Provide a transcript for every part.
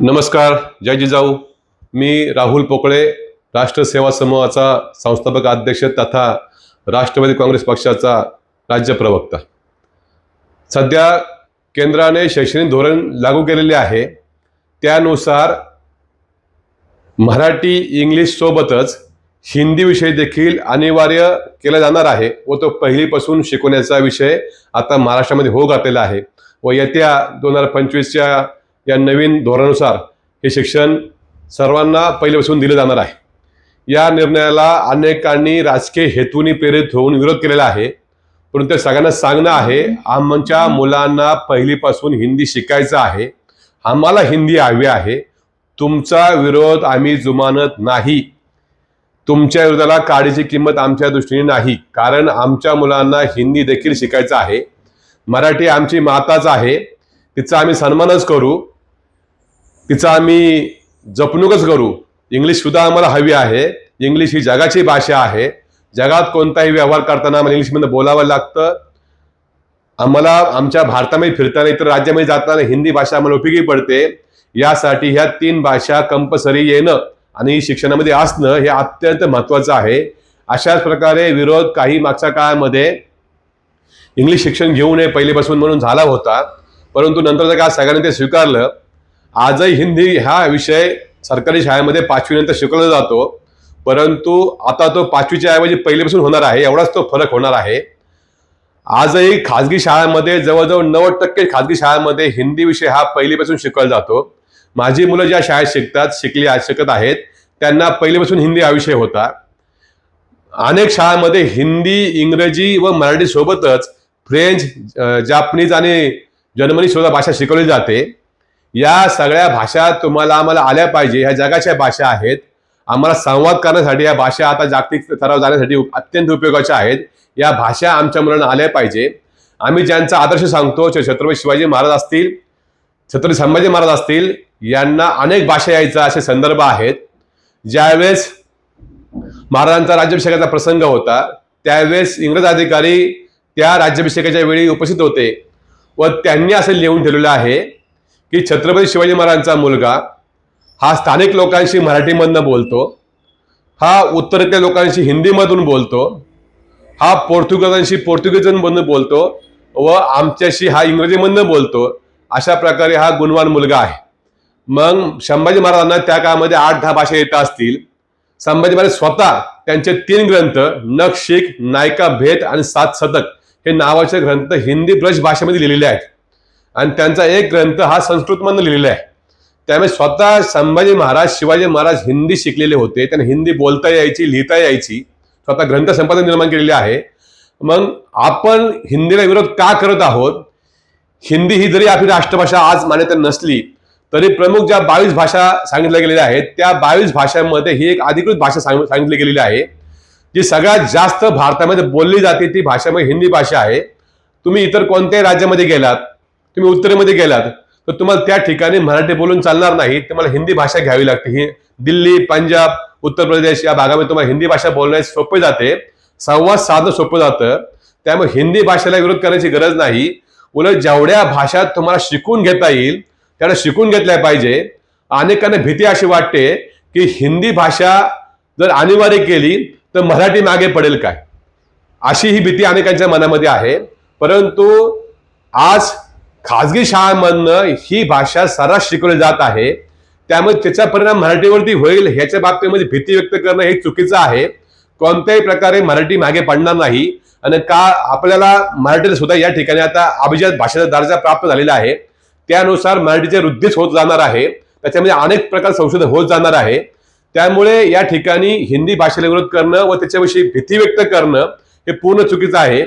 नमस्कार जय जिजाऊ. मी राहुल पोकळे राष्ट्र सेवा समूहाचा संस्थापक अध्यक्ष तथा राष्ट्रवादी काँग्रेस पक्षाचा राज्य प्रवक्ता. सध्या केंद्राने शैक्षणिक धोरण लागू केलेले आहे. त्यानुसार मराठी इंग्लिशसोबतच हिंदी विषय देखील अनिवार्य केला जाणार आहे व तो पहिलीपासून शिकवण्याचा विषय आता महाराष्ट्रामध्ये हो घातलेला आहे व येत्या दोन हजार पंचवीसच्या या नवीन धोरणानुसार हे शिक्षण सर्वांना पहिल्यापासून दिलं जाणार आहे. या निर्णयाला अनेकांनी राजकीय हेतूने प्रेरित होऊन विरोध केलेला आहे. परंतु ते सगळ्यांना सांगणं आहे आमच्या मुलांना पहिलीपासून हिंदी शिकायचं आहे. आम्हाला हिंदी हवी आहे. तुमचा विरोध आम्ही जुमानत नाही. तुमच्या विरोधाला काडीची किंमत आमच्या दृष्टीने नाही. कारण आमच्या मुलांना हिंदी देखील शिकायचं आहे. मराठी आमची माताच आहे. तिचा आम्ही सन्मानच करू. तिचा आम्ही जपणूकच करू. इंग्लिश सुद्धा आम्हाला हवी आहे. इंग्लिश ही जगाची भाषा आहे. जगात कोणताही व्यवहार करताना आम्हाला इंग्लिशमध्ये बोलावं लागतं. आम्हाला आमच्या भारतामध्ये फिरताना इतर राज्यामध्ये जाताना हिंदी भाषा आम्हाला उपयोगी पडते. यासाठी ह्या तीन भाषा कंपल्सरी येणं आणि शिक्षणामध्ये असणं हे अत्यंत महत्त्वाचं आहे. अशाच प्रकारे विरोध काही मागच्या काळामध्ये इंग्लिश शिक्षण घेऊ नये पहिलेपासून म्हणून झाला होता. परंतु नंतरचा काळ सगळ्यांनी ते स्वीकारलं आजही हिंदी हा विषय सरकारी शाळेमध्ये पाचवीनंतर शिकवला जातो. परंतु आता तो पाचवीच्या ऐवजी पहिलेपासून होणार आहे एवढाच तो फरक होणार आहे. आजही खाजगी शाळांमध्ये जवळजवळ नव्वद टक्के खाजगी शाळांमध्ये हिंदी विषय हा पहिलीपासून शिकवला जातो. माझी मुलं ज्या शाळेत शिकतात शिकली शिकत आहेत त्यांना पहिलीपासून हिंदी हा विषय होता. अनेक शाळांमध्ये हिंदी इंग्रजी व मराठी सोबतच फ्रेंच जापनीज आणि जर्मनी सुद्धा भाषा शिकवली जाते. या सगळ्या भाषा तुम्हाला आम्हाला आल्या पाहिजे. ह्या जगाच्या भाषा आहेत. आम्हाला संवाद करण्यासाठी या भाषा आता जागतिक स्तरावर जाण्यासाठी अत्यंत उपयोगाच्या आहेत. या भाषा आमच्या मुलांना आल्या पाहिजे. आम्ही ज्यांचा आदर्श सांगतो छत्रपती शिवाजी महाराज असतील छत्रपती संभाजी महाराज असतील यांना अनेक भाषा यायचा असे संदर्भ आहेत. ज्यावेळेस महाराजांचा राज्याभिषेकाचा प्रसंग होता त्यावेळेस इंग्रज अधिकारी त्या राज्याभिषेकाच्या वेळी उपस्थित होते व त्यांनी असं लिहून ठेवलेलं आहे की छत्रपती शिवाजी महाराजांचा मुलगा हा स्थानिक लोकांशी मराठीमधनं बोलतो हा उत्तरेतल्या लोकांशी हिंदीमधून बोलतो हा पोर्तुगजांशी पोर्तुगीजमधून बोलतो व आमच्याशी हा इंग्रजीमधनं बोलतो अशा प्रकारे हा गुणवान मुलगा आहे. मग संभाजी महाराजांना त्या काळामध्ये आठ दहा भाषा येत असतील. संभाजी महाराज स्वतः त्यांचे तीन ग्रंथ नक्षिक नायका भेद आणि सात शतक हे नावाचे ग्रंथ हिंदी ब्रज भाषेमध्ये लिहिलेले आहेत. आणि त्यांचा एक ग्रंथ हा संस्कृतमधून लिहिलेला आहे. त्यामुळे स्वतः संभाजी महाराज शिवाजी महाराज हिंदी शिकलेले होते. त्यांना हिंदी बोलता यायची लिहिता यायची. स्वतः ग्रंथ संपादन निर्माण केलेले आहे. मग आपण हिंदीला विरोध का करत आहोत? हिंदी ही जरी आपली राष्ट्रभाषा आज मान्यता नसली तरी प्रमुख ज्या बावीस भाषा सांगितल्या गेलेल्या आहेत त्या बावीस भाषांमध्ये ही एक अधिकृत भाषा सांग- सांगितली गेलेली आहे जी सगळ्यात जास्त भारतामध्ये बोलली जाते. ती भाषा म्हणजे हिंदी भाषा आहे. तुम्ही इतर कोणत्याही राज्यामध्ये गेलात तुम्ही उत्तरेमध्ये गेलात तर तुम्हाला त्या ठिकाणी मराठी बोलून चालणार नाही. तुम्हाला हिंदी भाषा घ्यावी लागते. ही दिल्ली पंजाब उत्तर प्रदेश या भागामध्ये तुम्हाला हिंदी भाषा बोलण्यास सोपे जाते. संवाद साधणं सोपं जातं. त्यामुळे हिंदी भाषेला विरोध करण्याची गरज नाही. उलट जेवढ्या भाषा तुम्हाला शिकून घेता येईल त्याला शिकून घेतल्या पाहिजे. अनेकांना भीती अशी वाटते की हिंदी भाषा जर अनिवार्य केली तर मराठी मागे पडेल काय? अशी ही भीती अनेकांच्या मनामध्ये आहे. परंतु आज खाजगी शाळांमधनं ही भाषा सर्रास शिकवली जात आहे. त्यामुळे त्याचा परिणाम मराठीवरती होईल ह्याच्या बाबतीमध्ये भीती व्यक्त करणं हे चुकीचं आहे. कोणत्याही प्रकारे मराठी मागे पडणार नाही. आणि का आपल्याला मराठीला सुद्धा या ठिकाणी आता अभिजात भाषेचा दर्जा प्राप्त झालेला आहे. त्यानुसार मराठीचे वृद्धीच होत जाणार आहे. त्याच्यामध्ये अनेक प्रकार संशोधन होत जाणार आहे. त्यामुळे या ठिकाणी हिंदी भाषेला विरोध करणं व त्याच्याविषयी भीती व्यक्त करणं हे पूर्ण चुकीचं आहे.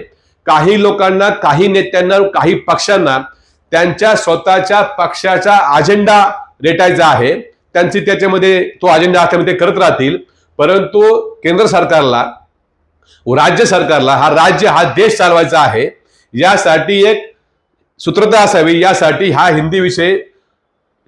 काही लोकांना काही नेत्यांना काही पक्षांना त्यांच्या स्वतःच्या पक्षाचा अजेंडा रेटायचा आहे. त्यांची त्याच्यामध्ये तो अजेंडा ते करत राहतील. परंतु केंद्र सरकारला राज्य सरकारला हा राज्य हा देश चालवायचा आहे. यासाठी एक सूत्रता असावी. यासाठी हा हिंदी विषय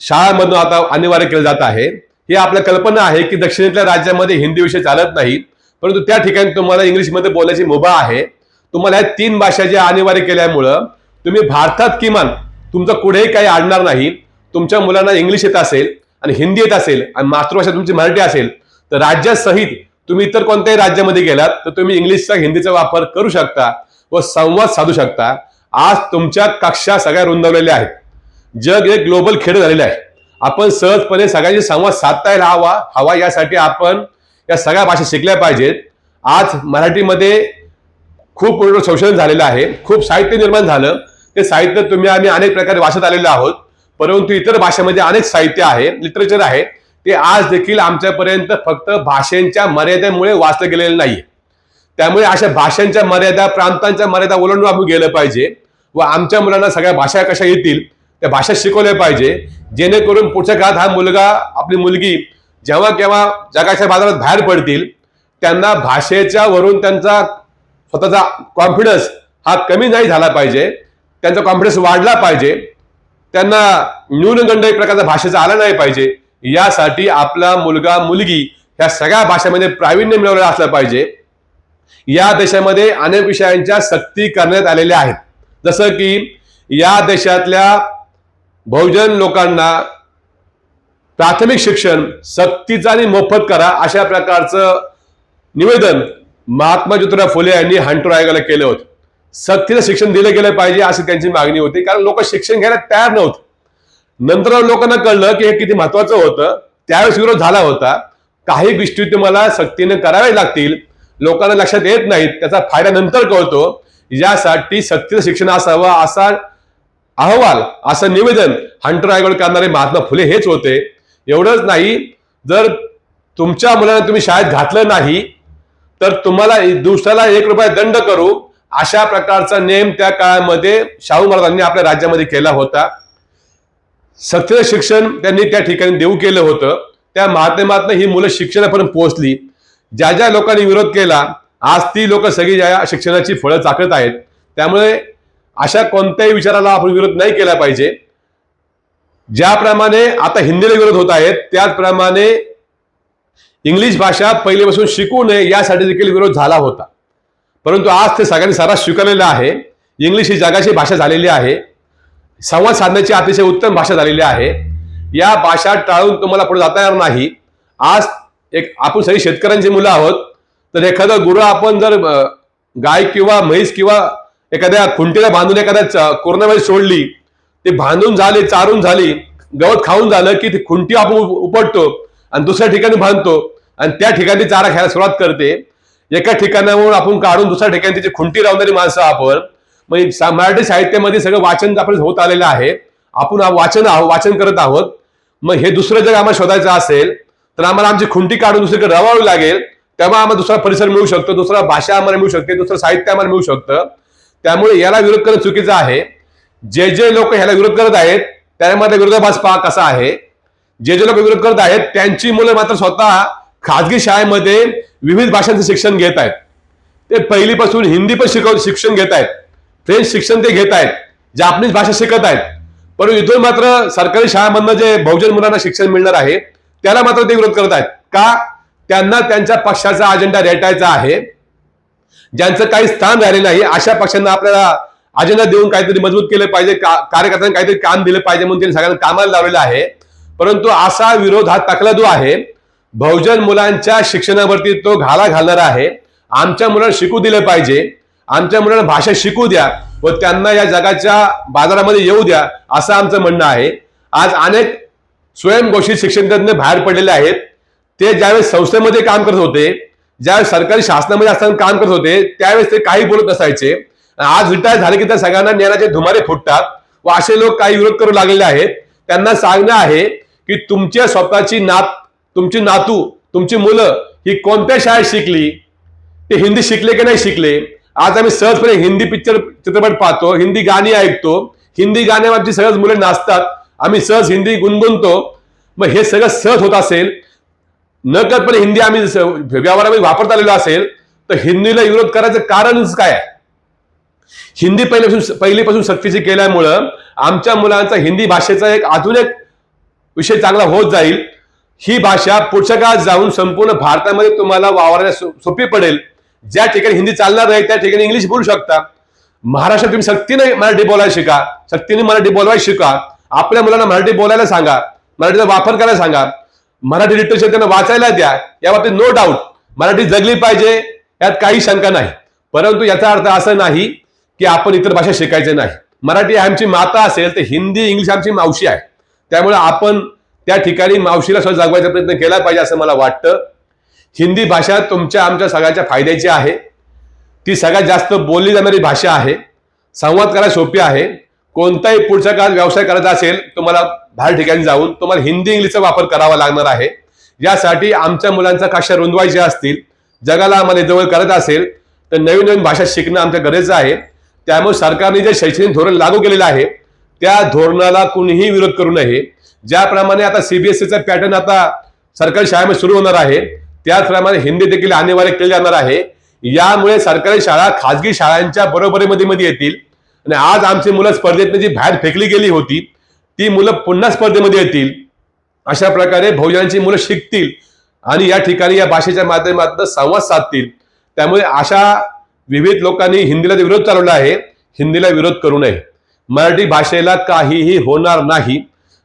शाळांमधून आता अनिवार्य केला जात आहे. ही आपल्या कल्पना आहे की दक्षिणेतल्या राज्यामध्ये हिंदी विषय चालत नाही. परंतु त्या ठिकाणी तुम्हाला इंग्लिशमध्ये बोलायची मुभा आहे. तुम्हाला या तीन भाषा ज्या अनिवार्य केल्यामुळं तुम्ही भारतात किमान तुमचं कुठेही काही आडणार नाही तुमच्या मुलांना इंग्लिश येत असेल आणि हिंदी येत असेल आणि मातृभाषा तुमची मराठी असेल तर राज्यासहित तुम्ही इतर कोणत्याही राज्यामध्ये गेलात तर तुम्ही इंग्लिशचा हिंदीचा वापर करू शकता व संवाद साधू शकता. आज तुमच्या कक्षा सगळ्या रुंदवलेल्या आहेत. जग एक ग्लोबल खेळ झालेले आहे. आपण सहजपणे सगळ्यांशी संवाद साधता येईल हवा हवा यासाठी आपण या सगळ्या भाषा शिकल्या पाहिजेत. आज मराठीमध्ये खूप मोठं संशोधन झालेलं आहे. खूप साहित्य निर्माण झालं. ते साहित्य तुम्ही आम्ही अनेक प्रकारे वाचत आलेलो आहोत. परंतु इतर भाषेमध्ये अनेक साहित्य आहे लिटरेचर आहे. ते आज देखील आमच्यापर्यंत फक्त भाषेच्या मर्यादेमुळे वाचलं गेलेलं नाही त्यामुळे अशा भाषांच्या मर्यादा प्रांतांच्या मर्यादा ओलांडून आम्ही गेलं पाहिजे व आमच्या मुलांना सगळ्या भाषा कशा येतील त्या भाषा शिकवल्या पाहिजे. जेणेकरून पुढच्या काळात हा मुलगा आपली मुलगी जेव्हा केव्हा जगाच्या बाजारात बाहेर पडतील त्यांना भाषेच्या वरून त्यांचा स्वतःचा कॉन्फिडन्स हा कमी नाही झाला पाहिजे. त्यांचा कॉन्फिडन्स वाढला पाहिजे. त्यांना न्यूनगंड एक प्रकारचा भाषेचा आला नाही पाहिजे. यासाठी आपला मुलगा मुलगी ह्या सगळ्या भाषेमध्ये प्रावीण्य मिळवलेलं असलं पाहिजे. या देशामध्ये अनेक विषयांच्या सक्ती करण्यात आलेल्या आहेत. जसं की या देशातल्या बहुजन लोकांना प्राथमिक शिक्षण सक्तीचं आणि मोफत करा अशा प्रकारचं निवेदन महात्मा ज्योतिराव फुले यांनी हंटू आयोगाला केलं होतं. सक्तीचं शिक्षण दिलं गेलं पाहिजे अशी त्यांची मागणी होती. कारण लोक शिक्षण घ्यायला तयार नव्हतं. नंतर लोकांना कळलं की हे किती महत्वाचं होतं. त्यावेळेस विरोध झाला होता. काही गोष्टी तुम्हाला सक्तीने कराव्या लागतील. लोकांना लक्षात येत नाहीत. त्याचा फायदा नंतर कळतो. यासाठी सक्तीचं शिक्षण असावं असा अहवाल असं निवेदन हंटर रायगड करणारे महात्मा फुले हेच होते. एवढंच नाही जर तुमच्या मुलांना तुम्ही शाळेत घातलं नाही तर तुम्हाला दुसऱ्याला एक रुपया दंड करू. अशा प्रकारचा नेम त्या काळामध्ये शाहू महाराजांनी आपल्या राज्यामध्ये केला होता. सत्र शिक्षण त्यांनी त्या ठिकाणी देऊ केलं होतं. त्या माध्यमातून ही मुलं शिक्षणापर्यंत पोहोचली. ज्या ज्या लोकांनी विरोध केला आज ती लोक सगळी या शिक्षणाची फळं चाकत आहेत. त्यामुळे अशा कोणत्याही विचाराला आपण विरोध नाही केला पाहिजे. ज्याप्रमाणे आता हिंदीला विरोध होत आहेत त्याचप्रमाणे इंग्लिश भाषा पहिलेपासून शिकू नये यासाठी देखील विरोध झाला होता. परंतु आज ते सगळ्यांनी सर्रास स्वीकारलेलं आहे. इंग्लिश ही जगाची भाषा झालेली आहे. संवाद साधण्याची अतिशय उत्तम भाषा झालेली आहे. या भाषा टाळून तुम्हाला पुढे जाता येणार नाही. आज एक आपण सगळी शेतकऱ्यांची मुलं आहोत. तर एखादं गुरु आपण जर गाय किंवा म्हैस किंवा एखाद्या खुंटीला बांधून एखाद्या कोरोनामध्ये सोडली ते बांधून झाले चारून झाली गवत खाऊन झालं की ती खुंटी आपण उपटतो आणि दुसऱ्या ठिकाणी बांधतो आणि त्या ठिकाणी चारा खायला सुरुवात करते. एका ठिकाणावरून आपण काढून दुसऱ्या ठिकाणी तिची खुंटी लावणारी माणसं आपण. म्हणजे मराठी साहित्यामध्ये सगळं वाचन आपलं होत आलेलं आहे आपण वाचन आहोत वाचन करत आहोत. मग हे दुसरं जग आम्हाला शोधायचं असेल तर आम्हाला आमची खुंटी काढून दुसरीकडे रवावी लागेल. तेव्हा आम्हाला दुसरा परिसर मिळू शकतो दुसरा भाषा आम्हाला मिळू शकते दुसरं साहित्य आम्हाला मिळू शकतं. त्यामुळे याला विरोध करणं चुकीचं आहे. जे जे लोक ह्याला विरोध करत आहेत त्यामध्ये विरोधाभास पहा कसा आहे. जे जे लोक विरोध करत आहेत त्यांची मुलं मात्र स्वतः खाजगी शाळेमध्ये विविध भाषांचं शिक्षण घेत आहेत. ते पहिलीपासून हिंदी पण शिकव शिक्षण घेत आहेत. फ्रेंच शिक्षण ते घेत आहेत. जापनीज भाषा शिकत आहेत. परंतु इथून मात्र सरकारी शाळांमधनं जे बहुजन मुलांना शिक्षण मिळणार आहे त्याला मात्र ते विरोध करत आहेत. का? त्यांना त्यांच्या पक्षाचा अजेंडा रेटायचा आहे. ज्यांचं काही स्थान राहिले नाही अशा पक्षांना आपल्याला अजेंडा देऊन काहीतरी मजबूत केलं पाहिजे का कार्यकर्त्यांना काहीतरी काम दिलं पाहिजे म्हणून त्यांनी सगळ्यांना कामाला लावलेलं आहे. परंतु असा विरोध हा तकला जो आहे. बहुजन मुलांच्या शिक्षणावरती तो घाला घालणारा आहे. आमच्या मुलांना शिकू दिलं पाहिजे. आमच्या मुलांना भाषा शिकू द्या व त्यांना या जगाच्या बाजारामध्ये येऊ द्या असं आमचं म्हणणं आहे. आज अनेक स्वयंघोषित शिक्षण तज्ञ बाहेर पडलेले आहेत. ते ज्यावेळेस संस्थेमध्ये काम करत होते ज्यावेळेस सरकारी शासनामध्ये असताना काम करत होते त्यावेळेस ते काही बोलत नसायचे. आज रिटायर झाले की त्या सगळ्यांना ज्ञानाचे धुमारे फुटतात व असे लोक काही विरोध करू लागलेले आहेत. त्यांना सांगणं आहे की तुमच्या स्वतःची नात तुमची नातू तुमची मुलं ही कोणत्या शाळेत शिकली? ते हिंदी शिकले की नाही शिकले? आज आम्ही सहजपणे हिंदी पिक्चर चित्रपट पाहतो हिंदी गाणी ऐकतो. हिंदी गाण्यावरची सहज मुले नाचतात. आम्ही सहज हिंदी गुणगुणतो. मग हे सगळं सहज होत असेल नकळतपणे हिंदी आम्ही स- व्यवहारामध्ये वापरत आलेलो असेल तर हिंदीला विरोध करायचं कारणच काय आहे? हिंदी पहिल्यापासून पहिलीपासून सक्तीची केल्यामुळं आमच्या मुलांचा हिंदी भाषेचा एक अजून एक विषय चांगला होत जाईल. ही भाषा पुढच्या काळात जाऊन संपूर्ण भारतामध्ये तुम्हाला वावरायला सो- सोपी पडेल. ज्या ठिकाणी हिंदी चालणार नाही त्या ठिकाणी इंग्लिश बोलू शकता. महाराष्ट्रात तुम्ही सक्तीने मराठी बोलायला शिका. सक्तीने मराठी बोलवायला शिका. आपल्या मुलांना मराठी बोलायला सांगा. मराठीचा वापर करायला सांगा. मराठी लिटरेचर त्यांना वाचायला द्या. या बाबतीत नो डाऊट मराठी जगली पाहिजे यात काही शंका नाही. परंतु याचा अर्थ असं नाही की आपण इतर भाषा शिकायचे नाही. मराठी आमची माता असेल तर हिंदी इंग्लिश आमची मावशी आहे. त्यामुळे आपण त्या ठिकाणी मावशीला सुद्धा जगवायचा प्रयत्न केला पाहिजे असं मला वाटतं. हिंदी भाषा तुमच्या आमच्या सगळ्याच्या फायद्याची आहे. ती सगळ्यात जास्त बोलली जाणारी भाषा आहे. संवाद करायला सोपी आहे. कोणताही पुढच्या काळात व्यवसाय करायचा असेल तुम्हाला बाहेर ठिकाणी जाऊन तुम्हाला हिंदी इंग्लिशचा वापर करावा लागणार आहे. यासाठी आमच्या मुलांचा कशा रुंदवायचे असतील जगाला आम्हाला जवळ करत असेल तर नवीन नवीन भाषा शिकणं आमच्या गरजेचं आहे. त्यामुळे सरकारने जे शैक्षणिक धोरण लागू केलेलं आहे त्या धोरणाला कुणीही विरोध करू नये. ज्याप्रमाणे आता सीबीएसईचा पॅटर्न आता सरकारी शाळेमध्ये सुरू होणार आहे त्याचप्रमाणे हिंदी देखील अनिवार्य केले जाणार आहे. यामुळे सरकारी शाळा खाजगी शाळांच्या बरोबरीमध्ये मध्ये येतील. आणि आज आमची मुलं स्पर्धेतनं जी बाहेर फेकली गेली होती ती मुलं पुन्हा स्पर्धेमध्ये येतील. अशा प्रकारे बहुजनांची मुलं शिकतील आणि या ठिकाणी या भाषेच्या माध्यमातून संवाद साधतील. त्यामुळे अशा विविध लोकांनी हिंदीला विरोध चालवला आहे. हिंदीला विरोध करू नये. मराठी भाषेला काहीही होणार नाही.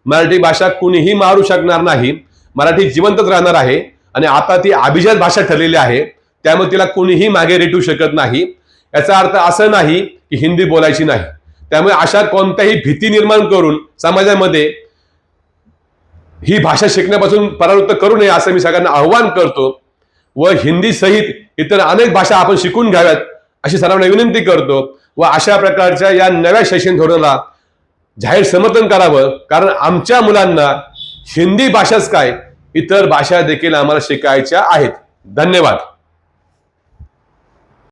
मराठी भाषा कुणीही मारू शकणार नाही. मराठी जिवंतच राहणार आहे. आणि आता ती अभिजात भाषा ठरलेली आहे. त्यामुळे तिला कुणीही मागे रेटू शकत नाही. याचा अर्थ असं नाही की हिंदी बोलायची नाही. त्यामुळे अशा कोणत्याही भीती निर्माण करून समाजामध्ये ही भाषा शिकण्यापासून परावृत्त करू नये असं मी सगळ्यांना आव्हान करतो. व हिंदी सहित इतर अनेक भाषा आपण शिकून घ्याव्यात अशी सर्वांना विनंती करतो. व अशा प्रकारच्या या नव्या शैक्षणिक धोरणाला जाहीर समर्थन करावं. कारण आमच्या मुलांना हिंदी भाषाच काय? इतर भाषा देखील आम्हाला शिकायच्या आहेत. धन्यवाद.